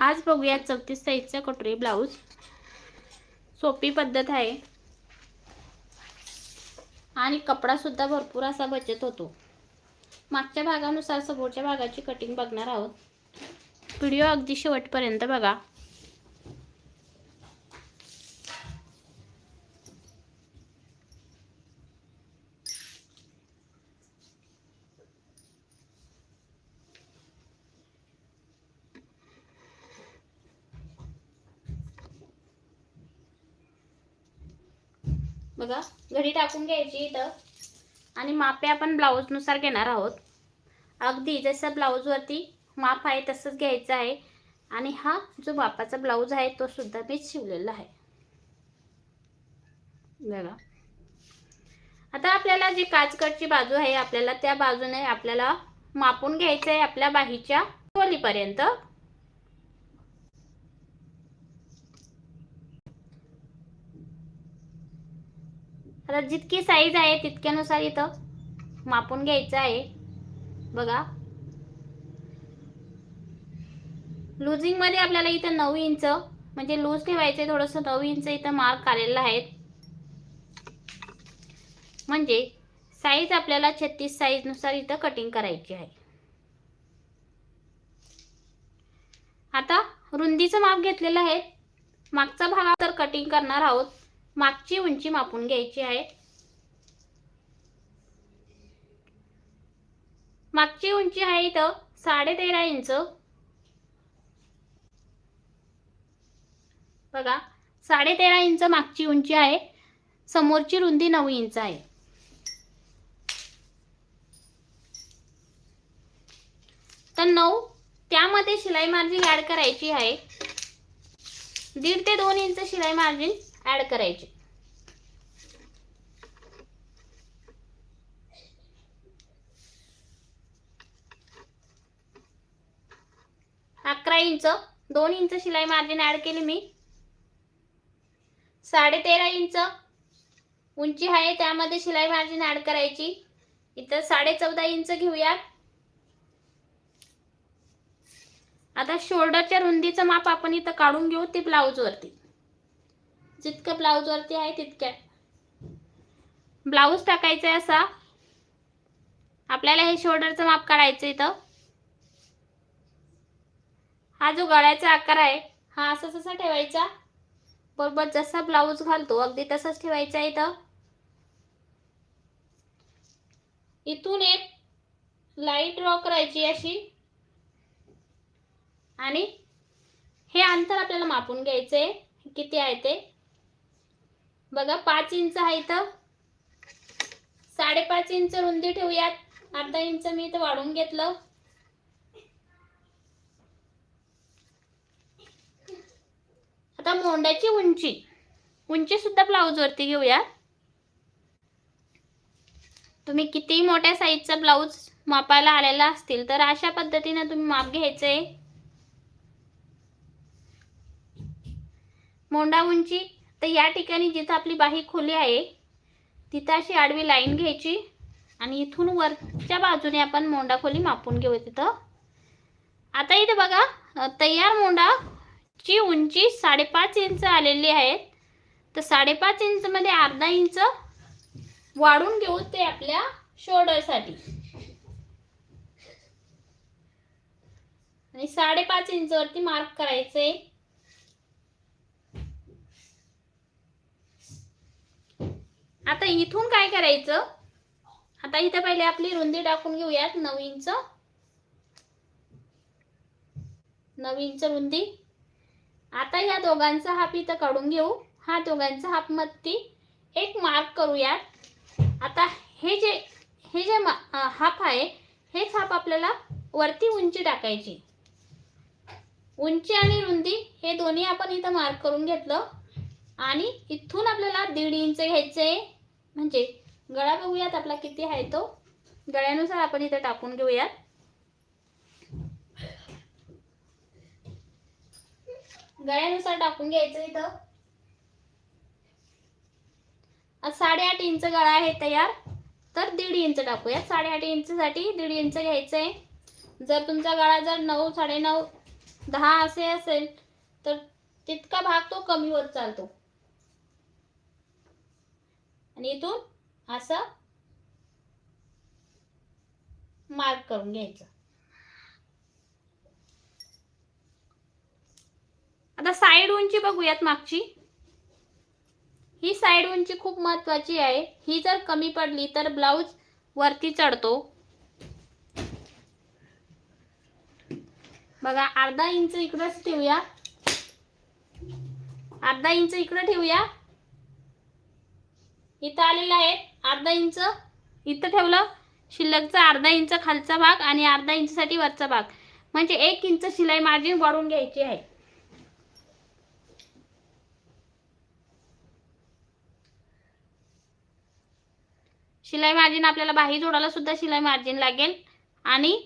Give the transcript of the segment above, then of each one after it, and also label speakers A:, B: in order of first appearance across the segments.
A: आज बघूया चौतीस साईजचा कटोरी ब्लाऊज. सोपी पद्धत आहे. आणि कपडा सुद्धा भरपूर असा बचत होतो. मागच्या भागानुसार समोरच्या भागाची कटिंग बघणार आहोत. व्हिडिओ अगदी शेवटपर्यंत बघा बघा घडी टाकून घ्यायची इथं. आणि मापे आपण ब्लाऊजनुसार घेणार आहोत. अगदी जसं ब्लाऊजवरती माप आहे तसंच घ्यायचं आहे. आणि हा जो मापाचा ब्लाऊज आहे तो सुद्धा मी शिवलेला आहे. बघा. आता आपल्याला जी काचकटची बाजू आहे आपल्याला त्या बाजूने आपल्याला मापून घ्यायचं आहे आपल्या बाहीच्या खोलीपर्यंत. आता जितकी साईज आहे तितक्यानुसार इथं मापून घ्यायचं आहे. बघा. लुझिंगमध्ये आपल्याला इथं नऊ इंच म्हणजे लूज ठेवायचं थोडंसं नऊ इंच इथं मार्क आलेला आहे. म्हणजे साईज आपल्याला छत्तीस साईजनुसार इथं कटिंग करायची आहे. आता रुंदीचं माप घेतलेलं आहे. मागचा भाग तर कटिंग करणार आहोत. मागची उंची मापून घ्यायची आहे. मागची उंची आहे इथं साडे तेरा इंच. बघा साडे तेरा इंच मागची उंची आहे. समोरची रुंदी नऊ इंच आहे. तर नऊ त्यामध्ये शिलाई मार्जिन ऍड करायची आहे. दीड ते दोन इंच शिलाई मार्जिन ऍड करायची. अकरा इंच दोन इंच शिलाई मार्जिन ऍड केली मी. साडे तेरा इंच उंची आहे त्यामध्ये शिलाई मार्जिन ऍड करायची. इथं साडे चौदा इंच घेऊया आता शोल्डरच्या रुंदीचं माप आपण इथं काढून घेऊ ते ब्लाऊजवरती जितकं ब्लाऊजवरती आहे तितक्या. ब्लाऊज टाकायचं आहे असा. आपल्याला हे शोल्डरचं माप काढायचं इथं. हा जो गळ्याचा आकार आहे हा असा तसा ठेवायचा. बरोबर जसा ब्लाऊज घालतो अगदी तसंच ठेवायचा इथं. इथून एक लाइट ड्रॉ करायची अशी. आणि हे अंतर आपल्याला मापून घ्यायचं आहे किती आहे ते? बघा पाच इंच आहे इथं. साडेपाच इंच रुंदी ठेवूयात. अर्धा इंच मी इथं वाढून घेतलं. आता मोंड्याची उंची. उंची सुद्धा ब्लाऊज वरती घेऊया तुम्ही किती मोठ्या साईजचा ब्लाऊज मापायला आलेला असतील तर अशा पद्धतीने तुम्ही माप घ्यायचंय मोंडा उंची तर या ठिकाणी जिथं आपली बाही खोली आहे तिथं अशी आडवी लाईन घ्यायची आणि इथून वरच्या बाजूने आपण मोंडा खोली मापून घेऊ तिथं. आता इथं बघा तयार मोंडाची उंची साडेपाच इंच आलेली आहे. तर साडेपाच इंचमध्ये अर्धा इंच वाढून घेऊ ते आपल्या शोल्डरसाठी. आणि साडेपाच इंचवरती मार्क करायचे. आता इथून काय करायचं? आता इथं पहिले आपली रुंदी टाकून घेऊयात नऊ इंच. नऊ इंच रुंदी. आता या दोघांचा हाप इथं काढून घेऊ. हा दोघांचा हाप मत्ती एक मार्क करूयात. आता हे जे हे जे मा- हाप आहे हेच हाप आपल्याला वरती उंची टाकायची. उंची आणि रुंदी हे दोन्ही आपण इथं मार्क करून घेतलं. आणि इथून आपल्याला दीड इंच घ्यायचं आहे म्हणजे गळा बघूयात आपला किती आहे तो. गळ्यानुसार आपण इथं टाकून घेऊयात. गळ्यानुसार टाकून घ्यायचं इथं. साडेआठ इंच गळा आहे तयार. तर दीड इंच टाकूया साडेआठ इंचसाठी दीड इंच घ्यायचं आहे जर तुमचा गळा जर नऊ साडेनऊ दहा असे असेल तर तितका भाग तो कमी होत चालतो. आणि इथून असं मार्क करून घ्यायचं. आता साईड उंची बघूयात मागची. ही साईड उंची खूप महत्वाची आहे. ही जर कमी पडली तर ब्लाऊज वरती चढतो. बघा अर्धा इंच इकडंच ठेवूया. अर्धा इंच इकडं ठेवूया. इथं आलेलं आहे अर्धा इंच. इथं ठेवलं. शिल्लकचा अर्धा इंच खालचा भाग आणि अर्धा इंचसाठी वरचा भाग. म्हणजे एक इंच शिलाई मार्जिन वाढवून घ्यायची आहे. शिलाई मार्जिन आपल्याला बाही जोडाला सुद्धा शिलाई मार्जिन लागेल. आणि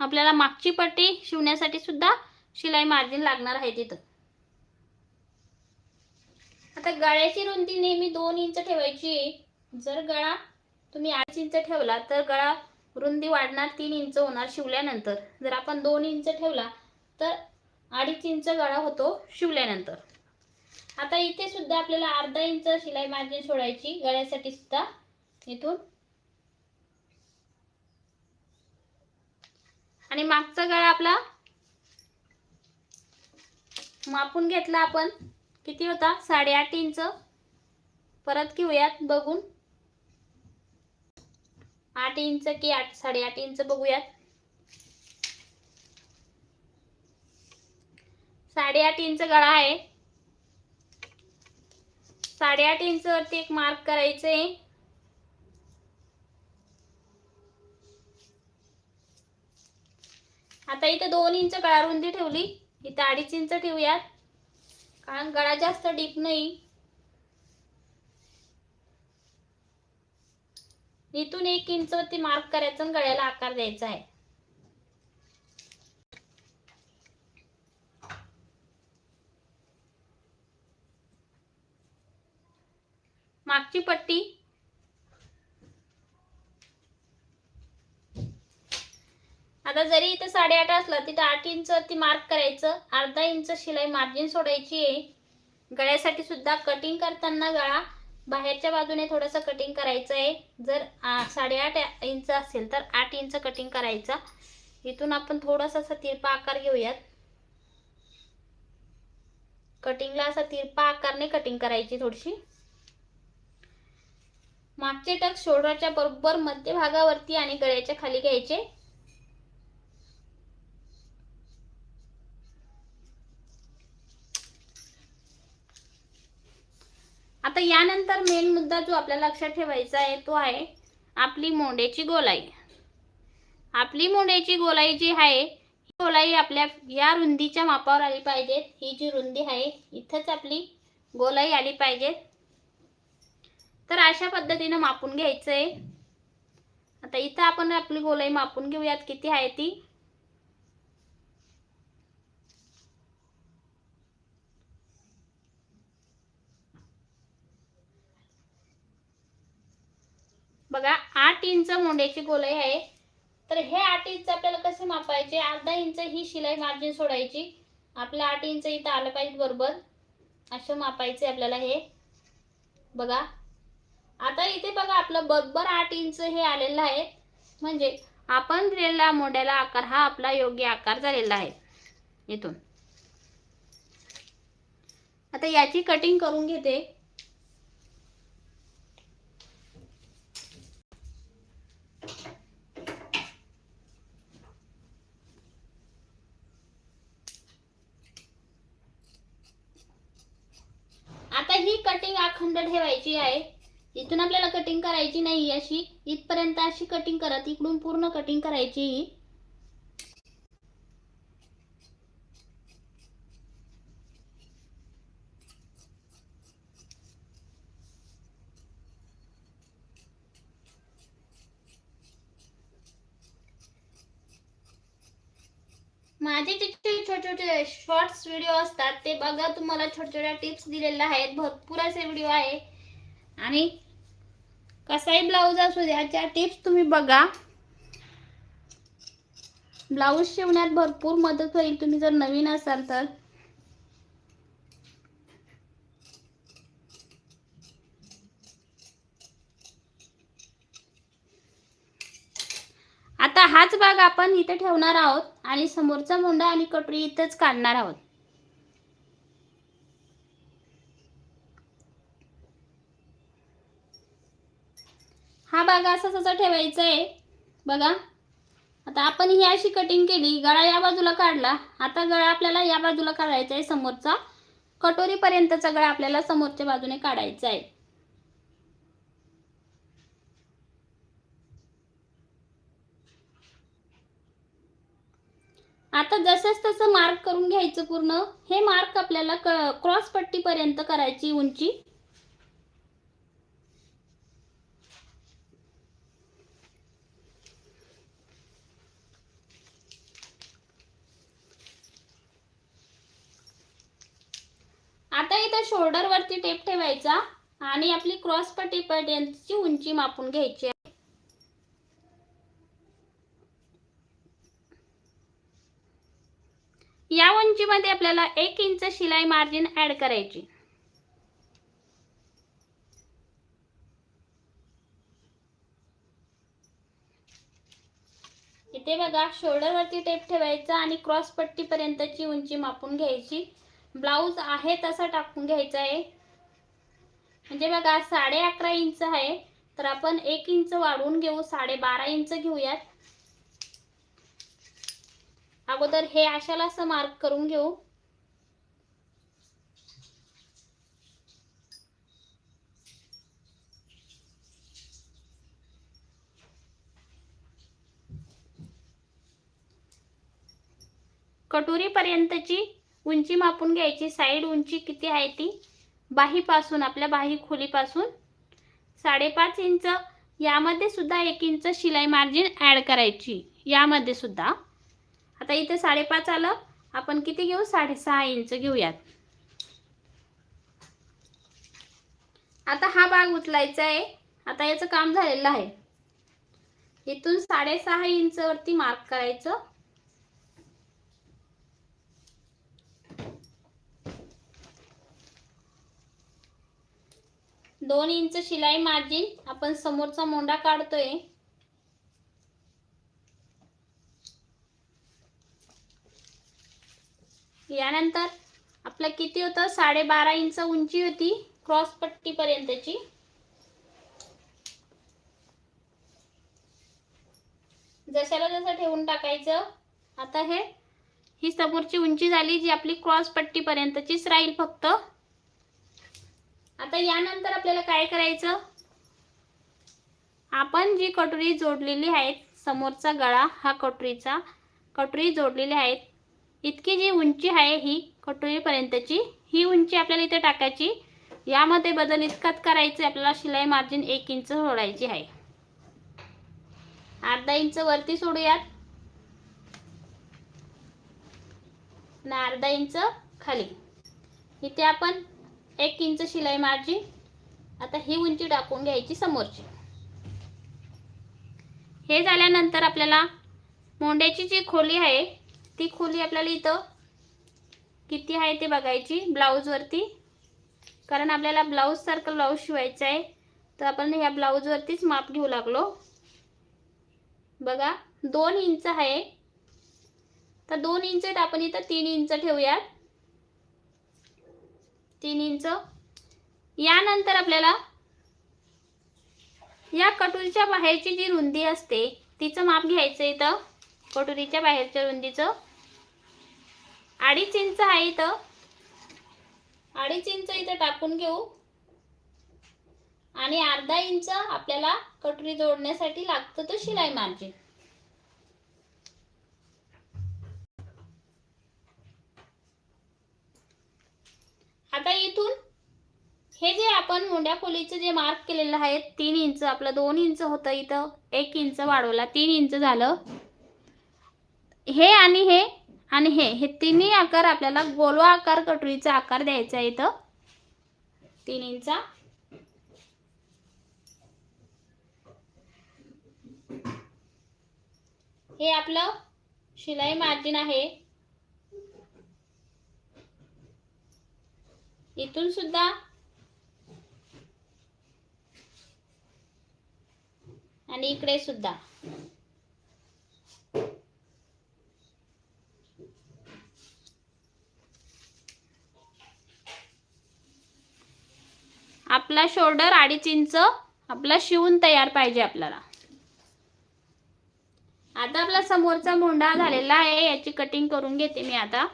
A: आपल्याला मागची पट्टी शिवण्यासाठी सुद्धा शिलाई मार्जिन लागणार आहे तिथं. आता गळ्याची रुंदी नेहमी दोन इंच ठेवायची. जर गळा तुम्ही आठ इंच ठेवला तर गळा रुंदी वाढणार तीन इंच होणार शिवल्यानंतर. जर आपण दोन इंच ठेवला तर अडीच इंच गळा होतो शिवल्यानंतर. आता इथे सुद्धा आपल्याला अर्धा इंच शिलाई मार्जिन सोडायची. गळ्यासाठी सुद्धा इथून. आणि मागचा गळा आपला मापून घेतला आपण. किती होता? साडेआठ इंच. परत घेऊयात बघून. आठ इंच की आठ साडेआठ इंच बघूयात. साडेआठ इंच गळा आहे. साडेआठ इंच वरती एक मार्क करायचं. आहे आता इथे दोन इंच गळा रुंदी ठेवली. इथे अडीच इंच ठेवूयात. कारण गळा जास्त डीप नाही. इथून एक इंच वरती मार्क करायचं आणि गळ्याला आकार द्यायचा आहे. मागची पट्टी आता जरी इथं साडेआठ असला तिथं आठ इंच ती मार्क करायचं अर्धा इंच शिलाई मार्जिन सोडायची आहे. गळ्यासाठी सुद्धा कटिंग करताना गळा बाहेरच्या बाजूने थोडंसं कटिंग करायचं आहे. जर साडेआठ इंच असेल तर आठ इंच कटिंग करायचा. इथून आपण थोडासा असा तिरपा आकार घेऊयात. कटिंगला असा तिरपा आकारने कटिंग करायची थोडीशी. मागचे टक शोल्डरच्या बरोबर मध्यभागावरती आणि गळ्याच्या खाली घ्यायचे. आता यानंतर मेन मुद्दा जो आपल्याला लक्षात ठेवायचा आहे तो आहे आपली मोंड्याची गोलाई. आपली मोंड्याची गोलाई जी आहे ही गोलाई आपल्या या रुंदीच्या मापावर आली पाहिजे. ही जी रुंदी आहे इथंच आपली गोलाई आली पाहिजे. तर अशा पद्धतीनं मापून घ्यायचं आहे आता इथं आपण आपली गोलाई मापून घेऊयात किती आहे ती? बघा आठ इंच मोंड्याची गोलाई आहे. तर हे आठ इंच आपल्याला कसे मापायचे? अर्धा इंच ही शिलाई मार्जिन सोडायची. आपलं आठ इंच इथं आलं पाहिजे बरोबर. असं मापायचे आपल्याला हे. बघा. आता इथे बघा आपलं बरोबर आठ इंच हे आलेलं आहे. म्हणजे आपण दिलेला मोंड्याला आकार हा आपला योग्य आकार झालेला आहे. इथून. आता याची कटिंग करून घेते आता ही कटिंग अखंड ठेवायची आहे. इथून आपल्याला कटिंग करायची नाही अशी. इथपर्यंत अशी कटिंग करत इकडून पूर्ण कटिंग करायची ही माझे जे छोटे छोटे शॉर्ट्स व्हिडिओ असतात ते बघा तुम्हाला छोट्या छोट्या टिप्स दिलेल्या आहेत. भरपूर असे व्हिडिओ आहे. आणि कसाही ब्लाऊज असू द्या त्या टिप्स तुम्ही बघा ब्लाऊज शिवण्यात भरपूर मदत होईल. तुम्ही जर नवीन असाल तर. आता हाच भाग आपण इथे ठेवणार आहोत आणि समोरचा मुंडा आणि कटोरी इथंच काढणार आहोत. हा भाग असा तसा ठेवायचा आहे बघा. आता आपण ही अशी कटिंग केली गळा या बाजूला काढला. आता गळा आपल्याला या बाजूला काढायचा आहे समोरचा. कटोरीपर्यंतचा गळा आपल्याला समोरच्या बाजूने काढायचा आहे. आता जसंच तसं मार्क करून घ्यायचं पूर्ण हे मार्क आपल्याला क क्रॉस पट्टीपर्यंत करायची उंची. आता इथं शोल्डरवरती टेप ठेवायचा आणि आपली क्रॉस पट्टीपर्यंतची उंची मापून घ्यायची आहे. या उंचीमध्ये आपल्याला एक इंच शिलाई मार्जिन ऍड करायची इथे बघा शोल्डरवरती टेप ठेवायचा आणि क्रॉस पट्टीपर्यंतची उंची मापून घ्यायची ब्लाऊज आहे तसा टाकून घ्यायचा आहे. म्हणजे बघा साडे अकरा इंच आहे. तर आपण एक इंच वाढवून घेऊ साडे बारा इंच घेऊयात. अगोदर हे अशाला असं मार्क करून घेऊ. कटोरीपर्यंतची उंची मापून घ्यायची. साईड उंची किती आहे ती? बाहीपासून आपल्या बाही खोलीपासून. साडेपाच इंच. यामध्ये सुद्धा एक इंच शिलाई मार्जिन ॲड करायची. यामध्ये सुद्धा. आता इथे साडेपाच आलं. आपण किती घेऊ? साडेसहा इंच घेऊयात. आता हा भाग उचलायचा आहे. आता याचं काम झालेलं आहे. इथून साडेसहा इंचवरती मार्क करायचं. दोन इंच शिलाई मार्जिन आपण समोरचा मोंडा काढतोय. यानंतर आपलं किती होतं? साडेबारा इंच उंची होती क्रॉस पट्टीपर्यंतची. जशाला जसं ठेवून टाकायचं आता हे ही समोरची उंची झाली जी आपली क्रॉस पट्टीपर्यंतचीच राहील फक्त. आता यानंतर आपल्याला काय करायचं? आपण जी कटोरी जोडलेली आहेत समोरचा गळा हा कटोरीचा कटोरी जोडलेली आहेत इतकी जी उंची आहे ही कटोरीपर्यंतची ही उंची आपल्याला इथे टाकायची. यामध्ये बदल इतकाच करायचं आपल्याला शिलाई मार्जिन एक इंच सोडायची आहे. अर्धा इंच वरती सोडूयात. ना अर्धा इंच खाली. इथे आपण एक इंच शिलाई माझी आता ही उंची टाकून घ्यायची समोरची. हे झाल्यानंतर आपल्याला मोंड्याची जी खोली आहे ती खोली आपल्याला इथं किती आहे ते बघायची ब्लाऊजवरती कारण आपल्याला ब्लाऊजसारखं ब्लाऊज शिवायचं आहे तर आपण ह्या ब्लाऊजवरतीच माप घेऊ लागलो. बघा दोन इंच आहे. तर दोन इंच आपण इथं तीन इंच ठेवूयात. तीन इंच. यानंतर आपल्याला या कटोरीच्या बाहेरची जी रुंदी असते तिचं माप घ्यायचं इथं. कटोरीच्या बाहेरच्या रुंदीचं. अडीच इंच आहे इथं. अडीच इंच इथं टाकून घेऊ. आणि अर्धा इंच आपल्याला कटोरी जोडण्यासाठी लागतं तो शिलाई मार्जिन. आता इथून हे जे आपण मुंड्या खोलीचं जे मार्क केलेलं आहे तीन इंच आपलं दोन इंच होतं इथं एक इंच वाढवला तीन इंच झालं. हे आणि हे आणि हे हे तिन्ही आकार आपल्याला गोलवा आकार कटोरीचा आकार द्यायचा इथं. तीन इंचा. हे आपलं शिलाई मार्जिन आहे. इथून सुद्धा आणि इकडे सुद्धा. आपला शोल्डर अडीच इंच आपला शिवून तयार पाहिजे आपल्याला. आता आपला समोरचा मोंडा झालेला आहे याची कटिंग करून घेते मी आता.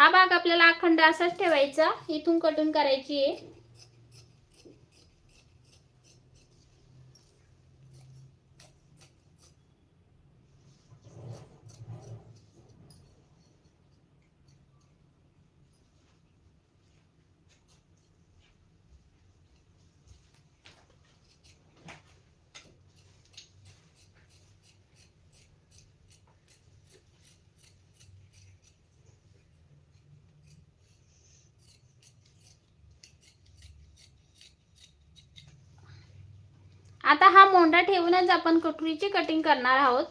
A: हा भाग आपल्याला अखंड असाच ठेवायचा. इथून कटून करायची आहे. आता हा मोंडा ठेवूनच आपण कटोरीची कटिंग करणार आहोत.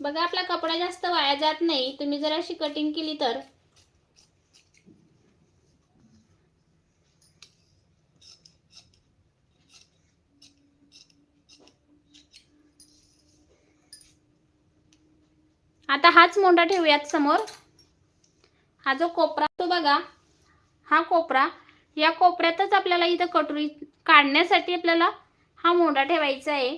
A: बघा आपला कपडा जास्त वाया जात नाही. तुम्ही जर अशी कटिंग केली तर. आता हाच मोंडा ठेवूयात समोर. हा जो कोपरा तो बघा हा कोपरा या कोपऱ्यातच आपल्याला इथं कटोरी काढण्यासाठी आपल्याला हा मोडा ठेवायचा आहे.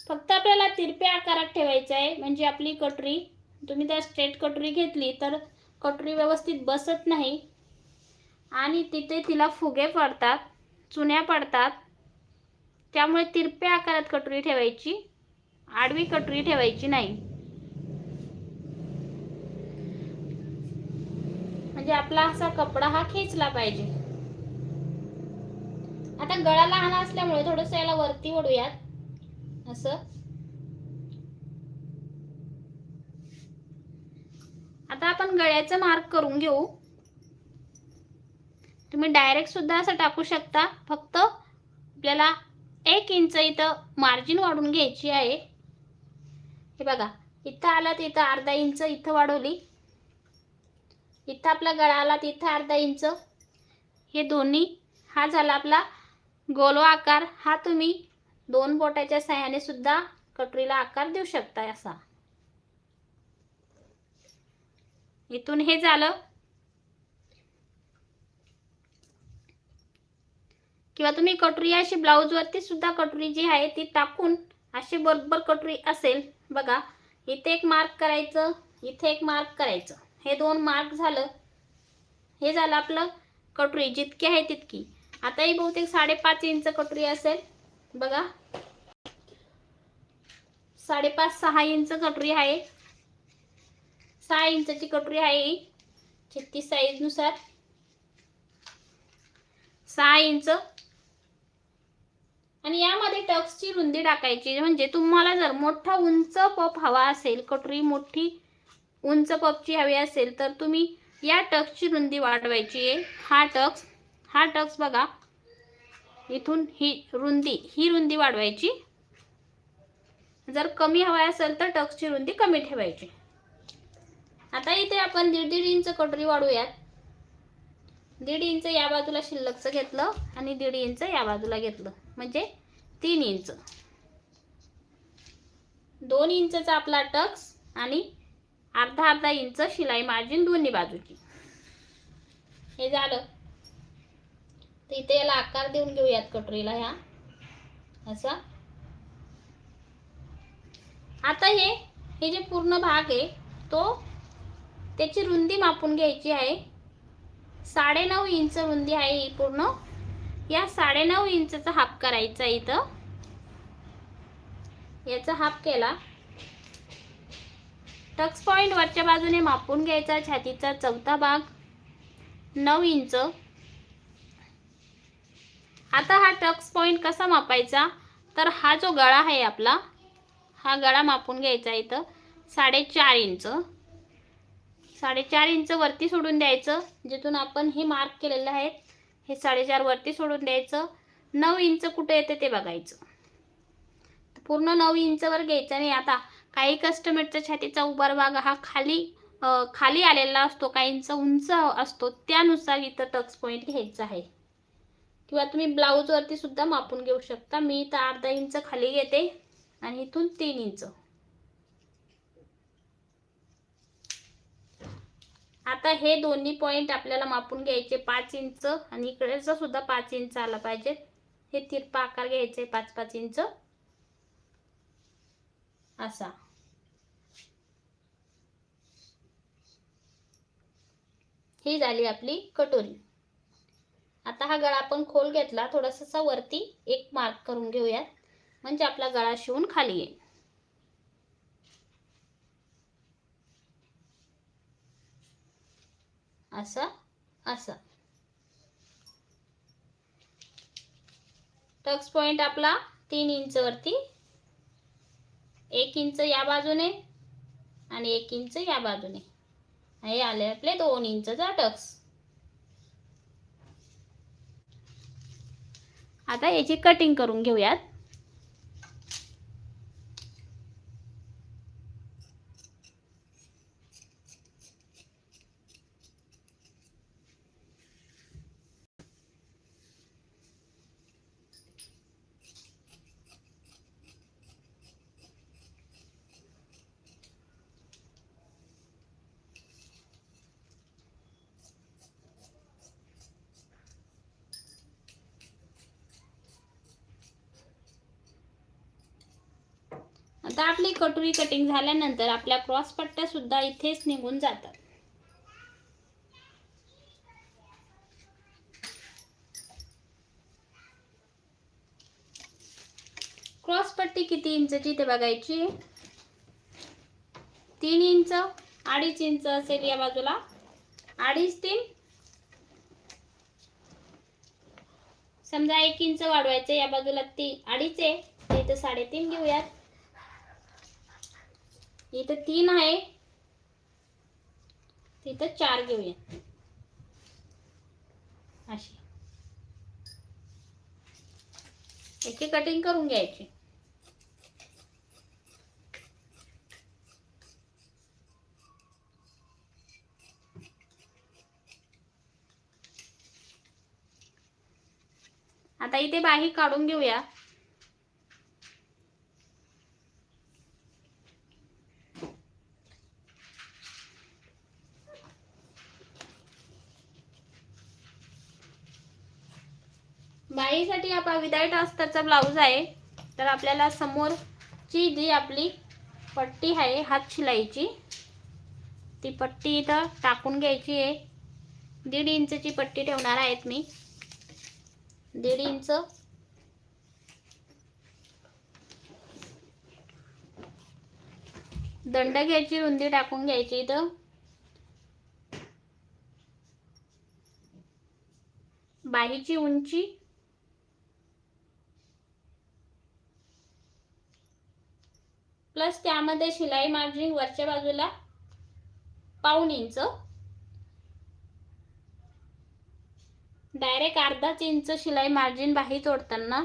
A: फक्त आपल्याला तिरप्या आकारात ठेवायचा आहे म्हणजे आपली कटोरी तुम्ही त्या स्ट्रेट कटोरी घेतली तर कटोरी व्यवस्थित बसत नाही. आणि तिथे तिला फुगे पडतात चुन्या पडतात. त्यामुळे तिरप्या आकारात कटोरी ठेवायची आडवी कटोरी ठेवायची नाही. म्हणजे आपला असा कपडा हा खेचला पाहिजे. आता गळा लहान असल्यामुळे थोडस याला वरती ओढूयात. असं. आता आपण गळ्याचं मार्क करून घेऊ. तुम्ही डायरेक्ट सुद्धा असं टाकू शकता. फक्त आपल्याला एक इंच इथं मार्जिन वाढून घ्यायची आहे. हे बघा. इथं आलं तर इथं अर्धा इंच इथं वाढवली. इथं आपला गळा आला तिथं अर्धा इंच. हे दोन्ही हा झाला आपला गोलो आकार. हा तुम्ही दोन बोटाच्या सहाय्याने सुद्धा कटोरीला आकार देऊ शकता असा. इथून हे झालं. किंवा तुम्ही कटोरी अशी ब्लाऊजवरती सुद्धा कटोरी जी आहे ती टाकून अशी बरोबर कटोरी असेल बघा इथे एक मार्क करायचं इथे एक मार्क करायचं. हे दोन मार्क झालं. हे झालं आपलं कटोरी. जितकी आहे तितकी. आता ही बहुतेक साडेपाच इंच कटोरी असेल. बघा. साडेपाच सहा इंच कटोरी आहे. सहा इंचची कटोरी आहे ही. छत्तीस साईजनुसार सहा इंच आणि यामध्ये टक्सची रुंदी टाकायची. म्हणजे तुम्हाला जर मोठा उंच पप हवा असेल कटोरी मोठी उंच पपची हवी असेल तर तुम्ही या टक्सची रुंदी वाढवायची आहे. हा टक्स हा टक्स बघा. इथून ही रुंदी ही रुंदी वाढवायची. जर कमी हवा असेल तर टक्सची रुंदी कमी ठेवायची. आता इथे आपण दीड दीड इंच कटोरी वाढूयात दीड इंच या बाजूला शिल्लकचं घेतलं आणि दीड इंच या बाजूला घेतलं. म्हणजे तीन इंच. दोन इंचचा आपला टक्स आणि अर्धा अर्धा इंच शिलाई मार्जिन दोन्ही बाजूची. हे झालं. तर इथे याला आकार देऊन घेऊयात कटोरीला ह्या. असा. आता हे हे जे पूर्ण भाग आहे तो त्याची रुंदी मापून घ्यायची आहे. साडेनऊ इंच रुंदी आहे ही पूर्ण. या साडेनऊ इंचचा हाफ करायचा इथं. याचा हाफ केला. टक्स पॉइंट वरच्या बाजूने मापून घ्यायचा छातीचा चौथा भाग नऊ इंच. आता हा टक्स पॉइंट कसा मापायचा? तर हा जो गळा आहे आपला हा गळा मापून घ्यायचा इथं साडेचार इंच. साडेचार इंच वरती सोडून द्यायचं जिथून आपण हे मार्क केलेलं आहे हे साडेचार वरती सोडून द्यायचं. नऊ इंच कुठे येते ते बघायचं. पूर्ण नऊ इंचवर घ्यायचं नाही आता काही कस्टमरचा छातीचा उभार भाग हा खाली खाली आलेला असतो काहींचा उंच असतो त्यानुसार इथं टक्स पॉईंट घ्यायचा आहे. किंवा तुम्ही ब्लाऊजवरती सुद्धा मापून घेऊ शकता. मी इथं अर्धा इंच खाली घेते आणि इथून तीन इंच. आता हे दोन्ही पॉईंट आपल्याला मापून घ्यायचे पाच इंच आणि इकडेचा सुद्धा पाच इंच आला पाहिजे. हे तिरपा आकार घ्यायचे पाच पाच इंच. असा. ही झाली आपली कटोरी. आता हा गळा आपण खोल घेतला थोडासा वरती एक मार्क करून घेऊयात. म्हणजे आपला गळा शिवून खाली येईल. असा असं. टक्स पॉइंट आपला तीन इंच वरती. एक इंच या बाजूने आणि एक इंच या बाजूने. हे आले आपले दोन इंचचा टक्स आता याची कटिंग करून घेऊयात. आता आपली कटोरी कटिंग झाल्यानंतर आपल्या क्रॉस पट्ट्या सुद्धा इथेच निघून जातात. क्रॉस पट्टी किती इंचची ते बघायची? तीन इंच अडीच इंच असेल या बाजूला. अडीच तीन समजा एक इंच वाढवायचं या बाजूला ती अडीच आहे तर साडेतीन घेऊयात. इथं तीन आहे. तिथं चार घेऊया. अशी. याची कटिंग करून घ्यायची. आता इथे बाही काढून घेऊया. हा विदाईट अस्तरचा ब्लाऊज आहे. तर आपल्याला समोरची जी आपली पट्टी आहे हात शिलाईची ती पट्टी इथं टाकून घ्यायची आहे. दीड इंचची पट्टी ठेवणार आहेत मी. दीड इंच. दंड घ्यायची रुंदी टाकून घ्यायची इथं. बाहीची उंची प्लस त्यामध्ये शिलाई मार्जिन वरच्या बाजूला पाऊण इंच. डायरेक्ट अर्धाच इंच शिलाई मार्जिन बाही तोडताना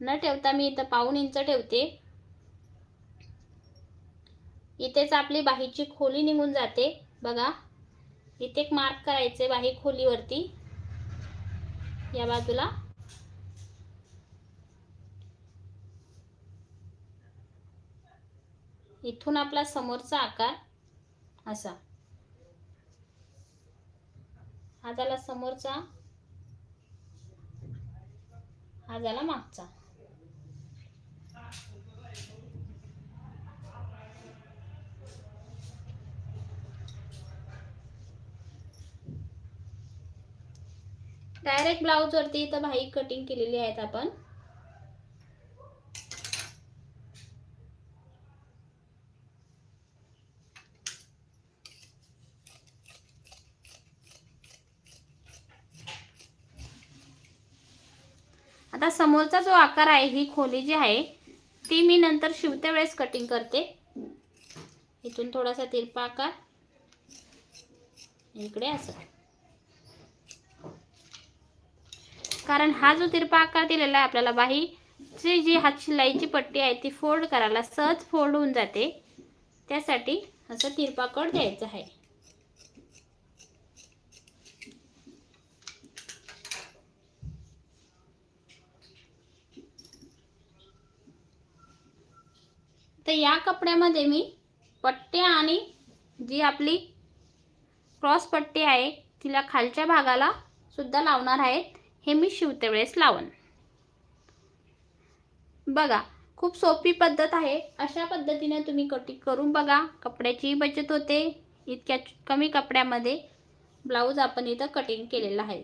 A: न ठेवता मी इथं पाऊण इंच ठेवते. इथेच आपली बाहीची खोली निघून जाते. बघा इथे एक मार्क करायचे बाही खोलीवरती. या बाजूला इथून आपला समोरचा आकार असा. हा झाला समोरचा. हा झाला मागचा. डायरेक्ट ब्लाउज वरती इथं भाई कटिंग केलेली आहेत आपण आता समोरचा जो आकार आहे ही खोली जी आहे ती मी नंतर शिवत्या वेळेस कटिंग करते. इथून थोडासा तिरपा आकार. इकडे असं. कारण हा जो तिरपा आकार दिलेला आहे आपल्याला बाहीची जी हात शिलाईची पट्टी आहे ती फोल्ड करायला सहज फोल्ड होऊन जाते. त्यासाठी असं तिरपा कट द्यायचा आहे. तर या कपड्यामध्ये मी पट्ट्या आणि जी आपली क्रॉस पट्टी आहे तिला खालच्या भागाला सुद्धा लावणार आहेत हे मी शिवते वेळेस लावण बघा खूप सोपी पद्धत आहे. अशा पद्धतीने तुम्ही कटिंग करून बघा कपड्याचीही बचत होते. इतक्या कमी कपड्यामध्ये ब्लाऊज आपण इथं कटिंग केलेला आहे.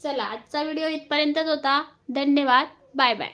A: चला आजचा व्हिडिओ इथपर्यंतच होता. धन्यवाद. Bye bye